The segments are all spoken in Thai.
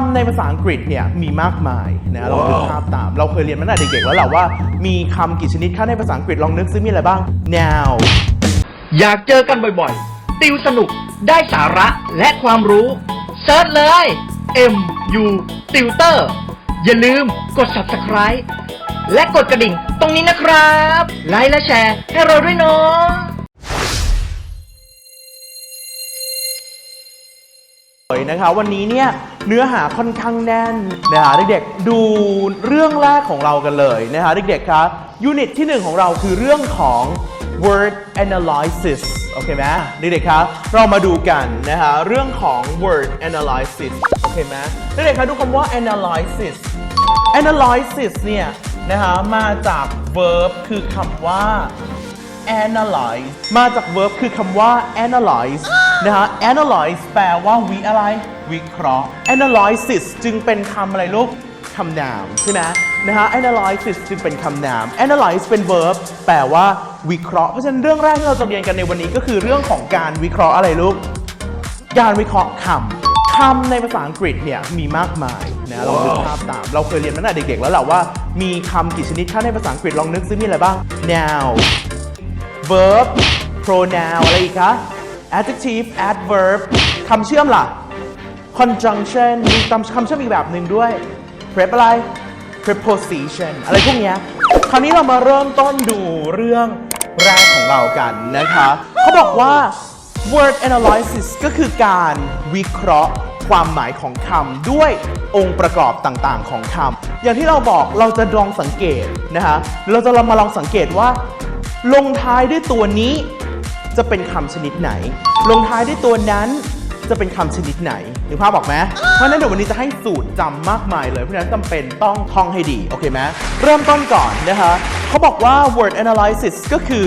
ำในภาษาอังกฤษเนี่ยมีมากมายนะลองนึกภาพตาม เราเคยเรียนมาตั้งแต่เด็กๆแล้วแหละว่ามีคำกี่ชนิดคะในภาษาอังกฤษลองนึกซิมีอะไรบ้าง now อยากเจอกันบ่อยๆ ติวสนุกได้สาระและความรู้เซิร์ชเลย M U Tutor อย่าลืมกด subscribe และกดกระดิ่งตรงนี้นะครับ ไลค์และแชร์ให้เราด้วยเนาะเลยนะคะวันนี้เนี่ย เนื้อหาค่อนข้างแน่นนะคะเด็กๆดูเรื่องแรกของเรากันเลยนะคะเด็กๆคะยูนิตที่หนึ่งของเราคือเรื่องของ word analysis โอเคไหมเด็กๆคะเรามาดูกันนะคะเรื่องของ word analysis โอเคไหมเด็กๆคะดูคำว่า analysis analysis เนี่ยนะคะมาจาก verb คือคำว่า analyze มาจาก verb คือคำว่า analyze นะฮะ analyze แปลว่าวิอะไร วิเคราะห์ analysis จึงเป็นคำอะไรลูกคำนามใช่ไหมนะฮะ analysis จึงเป็นคำนาม analyze เป็น verb แปลว่าวิเคราะห์ เพราะฉะนั้นเรื่องแรกที่เราจะเรียนกันในวันนี้ก็คือเรื่องของการวิเคราะห์อะไรลูก การวิเคราะห์คำคำในภาษาอังกฤษเนี่ยมีมากมายนะลองนึกภาพตาม เราเคยเรียนมาตั้งแต่เด็กๆแล้วแหละว่า มีคำกี่ชนิดคะในภาษาอังกฤษลองนึกซิมีอะไรบ้าง now verb pronoun อะไรอีกคะ adjective adverb คำเชื่อมล่ะ conjunction มีคำคำเชื่อมอีกแบบหนึ่งด้วย prep อะไร preposition อะไรพวกนี้คราวนี้เรามาเริ่มต้นดูเรื่องแรกของเรากันนะคะ เขาบอกว่า word analysis ก็คือการวิเคราะห์ความหมายของคำด้วยองค์ประกอบต่างๆ ของคำอย่างที่เราบอกเราจะลองสังเกตนะคะเราจะมาลองสังเกตว่า ลงท้ายด้วยตัวนี้จะเป็นคำชนิดไหน ลงท้ายด้วยตัวนั้นจะเป็นคำชนิดไหนนึกภาพออกไหมเพราะฉะนั้นเดี๋ยววันนี้จะให้สูตรจำมากมายเลย เพราะฉะนั้นจำเป็นต้องท่องให้ดี โอเคไหมเริ่มต้นก่อนนะคะเขาบอกว่า word analysis ก็คือ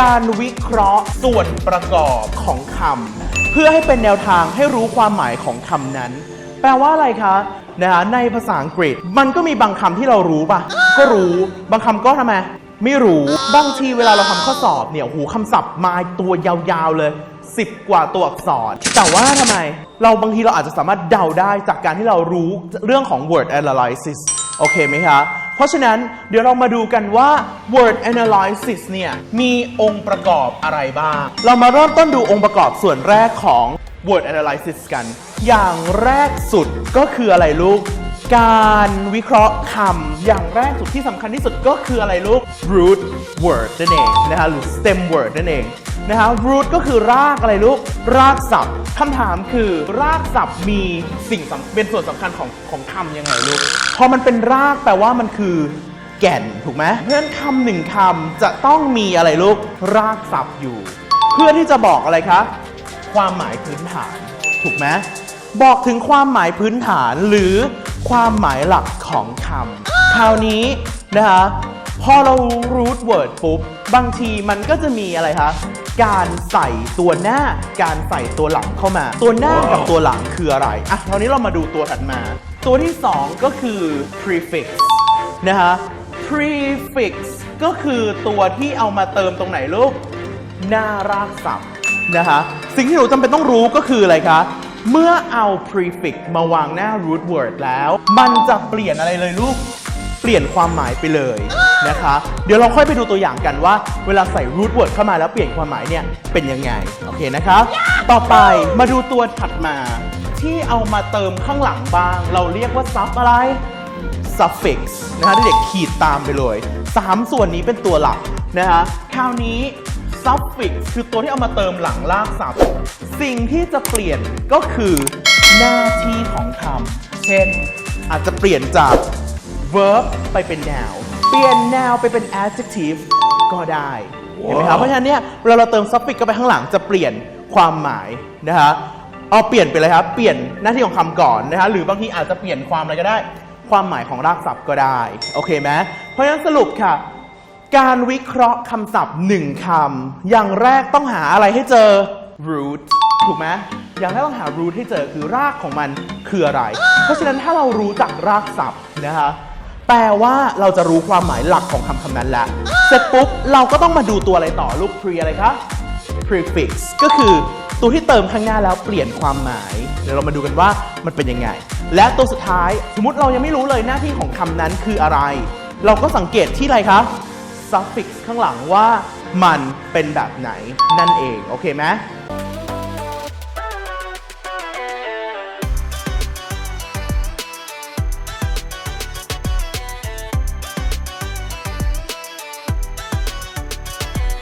การวิเคราะห์ส่วนประกอบของคำเพื่อให้เป็นแนวทางให้รู้ความหมายของคำนั้น แปลว่าอะไรคะนะคะในภาษาอังกฤษ มันก็มีบางคำที่เรารู้ป่ะ ก็รู้ บางคำก็ทำไม ไม่รู้บางทีเวลาเราทำข้อสอบเนี่ยหูคำศัพท์มาตัวยาวๆเลย 10 กว่าตัวอักษร แต่ว่าทำไม เราบางทีเราอาจจะสามารถเดาได้จากการที่เรารู้เรื่องของ word analysis โอเคไหมคะ เพราะฉะนั้นเดี๋ยวเรามาดูกันว่า word analysis เนี่ยมีองค์ประกอบอะไรบ้าง เรามาเริ่มต้นดูองค์ประกอบส่วนแรกของ word analysis กัน อย่างแรกสุดก็คืออะไรลูก การวิเคราะห์คำอย่างแรกสุดที่สำคัญที่สุดก็คืออะไรลูก root word นั่นเองนะคะหรือ stem word นั่นเองนะคะ root ก็คือรากอะไรลูก รากศัพท์คำถามคือรากศัพท์มีสิ่งเป็นส่วนสำคัญของของคำยังไงลูก พอมันเป็นรากแปลว่ามันคือแก่นถูกไหมเพราะฉะนั้นคำหนึ่งคำจะต้องมีอะไรลูก รากศัพท์อยู่ เพื่อที่จะบอกอะไรคะ ความหมายพื้นฐาน ถูกไหมบอกถึงความหมายพื้นฐานหรือ ความหมายหลักของคำคราวนี้นะคะพอเรา root word ปุ๊บ บางทีมันก็จะมีอะไรคะการใส่ตัวหน้า การใส่ตัวหลังเข้ามา ตัวหน้ากับตัวหลังคืออะไรอะคราวนี้เรามาดูตัวถัดมา ตัวที่สองก็คือ prefix นะคะ prefix ก็คือตัวที่เอามาเติมตรงไหนลูกหน้ารากศัพท์นะคะสิ่งที่หนูจำเป็นต้องรู้ก็คืออะไรคะ เมื่อเอา prefix มาวางหน้า root word แล้ว มันจะเปลี่ยนอะไรเลยลูก เปลี่ยนความหมายไปเลยนะคะ เดี๋ยวเราค่อยไปดูตัวอย่างกันว่า เวลาใส่ root word เข้ามาแล้วเปลี่ยนความหมายเนี่ย เป็นยังไง โอเคนะคะ ต่อไปมาดูตัวถัดมา ที่เอามาเติมข้างหลังบ้าง เราเรียกว่า sub อะไร suffix นะคะเด็กๆขีดตามไปเลย 3 ส่วนนี้เป็นตัวหลักนะคะคราวนี้ suffix คือตัวที่เอามาเติมหลังลากศัพท์ สิ่งที่จะเปลี่ยนก็คือหน้าที่ของคำเช่น อาจจะเปลี่ยนจาก verb ไปเป็น noun เปลี่ยน noun ไปเป็น adjective ก็ได้เห็นไหมครับเพราะฉะนั้นเนี่ยเวลาเราเติม suffix เข้าไปข้างหลังจะเปลี่ยนความหมายนะคะเอาเปลี่ยนไปเลยครับเปลี่ยนหน้าที่ของคำก่อนนะคะหรือบางทีอาจจะเปลี่ยนความอะไรก็ได้ ความหมายของรากศัพท์ก็ได้ โอเคไหมเพราะฉะนั้นสรุปค่ะ การวิเคราะห์คำศัพท์หนึ่งคำอย่างแรกต้องหาอะไรให้เจอ root ถูกไหมอย่างแรกต้องหา root ให้เจอคือรากของมันคืออะไร เพราะฉะนั้นถ้าเรารู้จักรากศัพท์นะคะแปลว่าเราจะรู้ความหมายหลักของคำคำนั้นแล้ว เสร็จปุ๊บ เราก็ต้องมาดูตัวอะไรต่อลูก pre อะไรคะ prefix ก็คือตัวที่เติมข้างหน้าแล้วเปลี่ยนความหมาย เดี๋ยวเรามาดูกันว่ามันเป็นยังไง และตัวสุดท้ายสมมติเรายังไม่รู้เลยหน้าที่ของคำนั้นคืออะไร เราก็สังเกตที่อะไรคะ suffix ข้างหลังว่ามันเป็นแบบไหนนั่นเอง โอเคไหม